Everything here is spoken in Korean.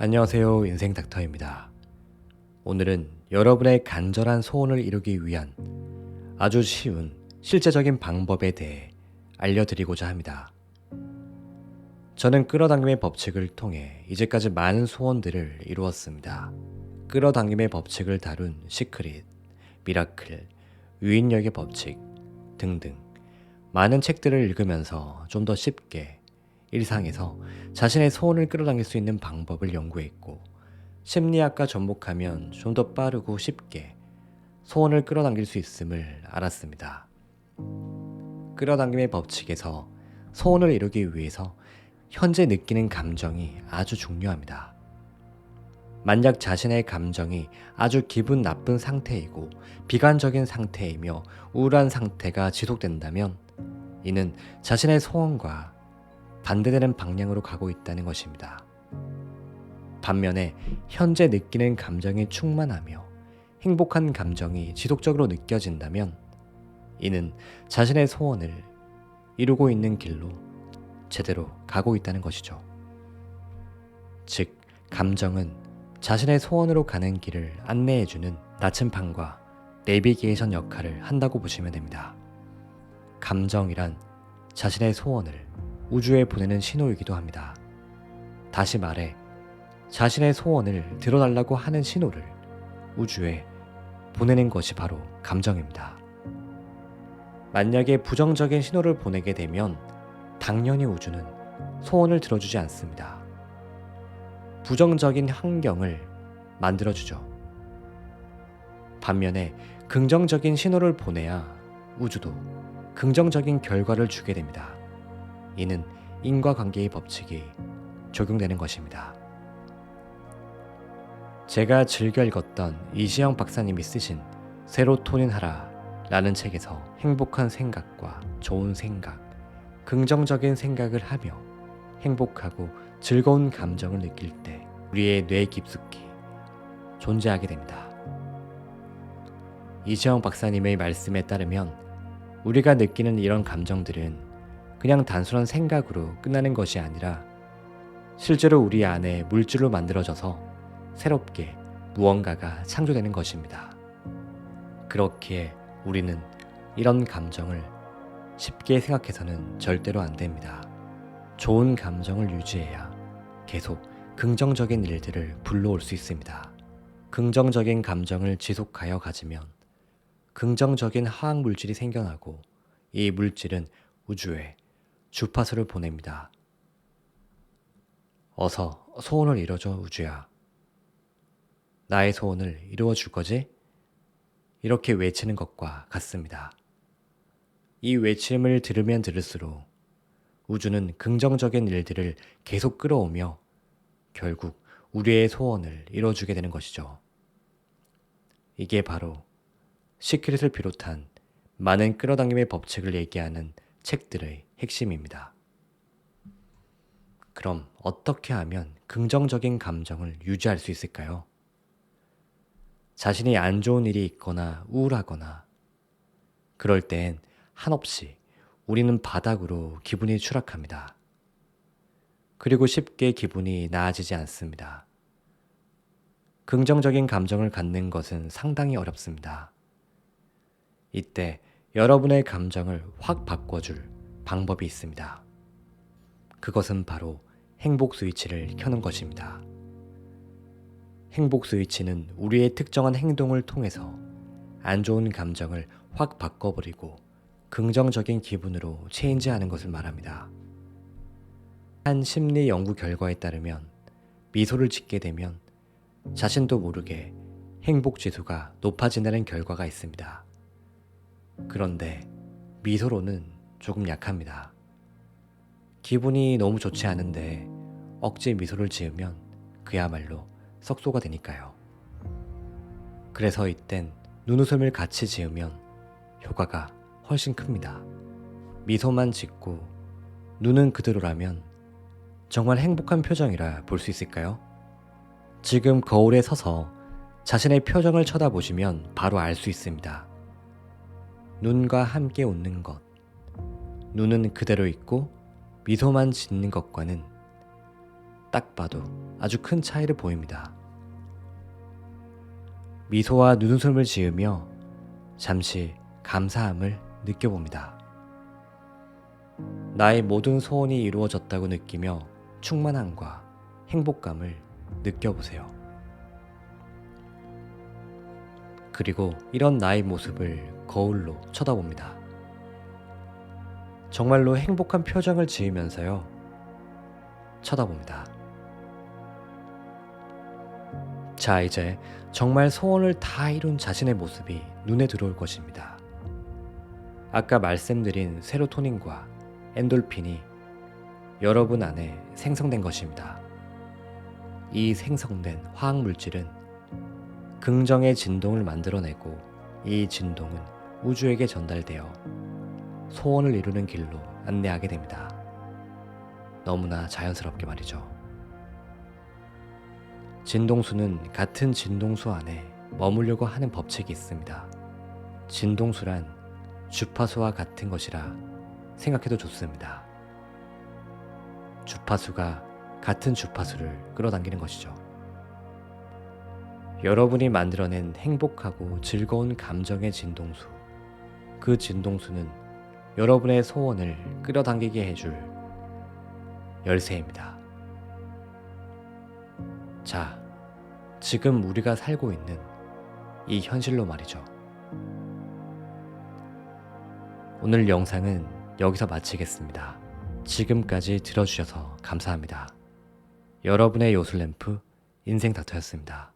안녕하세요. 인생 닥터입니다. 오늘은 여러분의 간절한 소원을 이루기 위한 아주 쉬운 실제적인 방법에 대해 알려드리고자 합니다. 저는 끌어당김의 법칙을 통해 이제까지 많은 소원들을 이루었습니다. 끌어당김의 법칙을 다룬 시크릿, 미라클, 유인력의 법칙 등등 많은 책들을 읽으면서 좀 더 쉽게 일상에서 자신의 소원을 끌어당길 수 있는 방법을 연구했고 심리학과 접목하면 좀 더 빠르고 쉽게 소원을 끌어당길 수 있음을 알았습니다. 끌어당김의 법칙에서 소원을 이루기 위해서 현재 느끼는 감정이 아주 중요합니다. 만약 자신의 감정이 아주 기분 나쁜 상태이고 비관적인 상태이며 우울한 상태가 지속된다면 이는 자신의 소원과 반대되는 방향으로 가고 있다는 것입니다. 반면에 현재 느끼는 감정이 충만하며 행복한 감정이 지속적으로 느껴진다면 이는 자신의 소원을 이루고 있는 길로 제대로 가고 있다는 것이죠. 즉, 감정은 자신의 소원으로 가는 길을 안내해주는 나침판과 내비게이션 역할을 한다고 보시면 됩니다. 감정이란 자신의 소원을 우주에 보내는 신호이기도 합니다. 다시 말해, 자신의 소원을 들어달라고 하는 신호를 우주에 보내는 것이 바로 감정입니다. 만약에 부정적인 신호를 보내게 되면 당연히 우주는 소원을 들어주지 않습니다. 부정적인 환경을 만들어주죠. 반면에 긍정적인 신호를 보내야 우주도 긍정적인 결과를 주게 됩니다. 이는 인과관계의 법칙이 적용되는 것입니다. 제가 즐겨 읽었던 이시영 박사님이 쓰신 세로토닌 하라 라는 책에서 행복한 생각과 좋은 생각, 긍정적인 생각을 하며 행복하고 즐거운 감정을 느낄 때 우리의 뇌 깊숙이 존재하게 됩니다. 이시영 박사님의 말씀에 따르면 우리가 느끼는 이런 감정들은 그냥 단순한 생각으로 끝나는 것이 아니라 실제로 우리 안에 물질로 만들어져서 새롭게 무언가가 창조되는 것입니다. 그렇기에 우리는 이런 감정을 쉽게 생각해서는 절대로 안 됩니다. 좋은 감정을 유지해야 계속 긍정적인 일들을 불러올 수 있습니다. 긍정적인 감정을 지속하여 가지면 긍정적인 화학 물질이 생겨나고 이 물질은 우주에 주파수를 보냅니다. 어서 소원을 이뤄줘 우주야. 나의 소원을 이루어 줄 거지? 이렇게 외치는 것과 같습니다. 이 외침을 들으면 들을수록 우주는 긍정적인 일들을 계속 끌어오며 결국 우리의 소원을 이뤄주게 되는 것이죠. 이게 바로 시크릿을 비롯한 많은 끌어당김의 법칙을 얘기하는 책들의 핵심입니다. 그럼 어떻게 하면 긍정적인 감정을 유지할 수 있을까요? 자신이 안 좋은 일이 있거나 우울하거나 그럴 땐 한없이 우리는 바닥으로 기분이 추락합니다. 그리고 쉽게 기분이 나아지지 않습니다. 긍정적인 감정을 갖는 것은 상당히 어렵습니다. 이때 여러분의 감정을 확 바꿔줄 방법이 있습니다. 그것은 바로 행복 스위치를 켜는 것입니다. 행복 스위치는 우리의 특정한 행동을 통해서 안 좋은 감정을 확 바꿔버리고 긍정적인 기분으로 체인지하는 것을 말합니다. 한 심리 연구 결과에 따르면 미소를 짓게 되면 자신도 모르게 행복 지수가 높아진다는 결과가 있습니다. 그런데 미소로는 조금 약합니다. 기분이 너무 좋지 않은데 억지 미소를 지으면 그야말로 석소가 되니까요. 그래서 이땐 눈웃음을 같이 지으면 효과가 훨씬 큽니다. 미소만 짓고 눈은 그대로라면 정말 행복한 표정이라 볼 수 있을까요? 지금 거울에 서서 자신의 표정을 쳐다보시면 바로 알 수 있습니다. 눈과 함께 웃는 것, 눈은 그대로 있고 미소만 짓는 것과는 딱 봐도 아주 큰 차이를 보입니다. 미소와 눈웃음을 지으며 잠시 감사함을 느껴봅니다. 나의 모든 소원이 이루어졌다고 느끼며 충만함과 행복감을 느껴보세요. 그리고 이런 나의 모습을 거울로 쳐다봅니다. 정말로 행복한 표정을 지으면서요. 쳐다봅니다. 자, 이제 정말 소원을 다 이룬 자신의 모습이 눈에 들어올 것입니다. 아까 말씀드린 세로토닌과 엔돌핀이 여러분 안에 생성된 것입니다. 이 생성된 화학 물질은 긍정의 진동을 만들어내고 이 진동은 우주에게 전달되어 소원을 이루는 길로 안내하게 됩니다. 너무나 자연스럽게 말이죠. 진동수는 같은 진동수 안에 머물려고 하는 법칙이 있습니다. 진동수란 주파수와 같은 것이라 생각해도 좋습니다. 주파수가 같은 주파수를 끌어당기는 것이죠. 여러분이 만들어낸 행복하고 즐거운 감정의 진동수. 그 진동수는 여러분의 소원을 끌어당기게 해줄 열쇠입니다. 자, 지금 우리가 살고 있는 이 현실로 말이죠. 오늘 영상은 여기서 마치겠습니다. 지금까지 들어주셔서 감사합니다. 여러분의 요술램프 인생 닥터였습니다.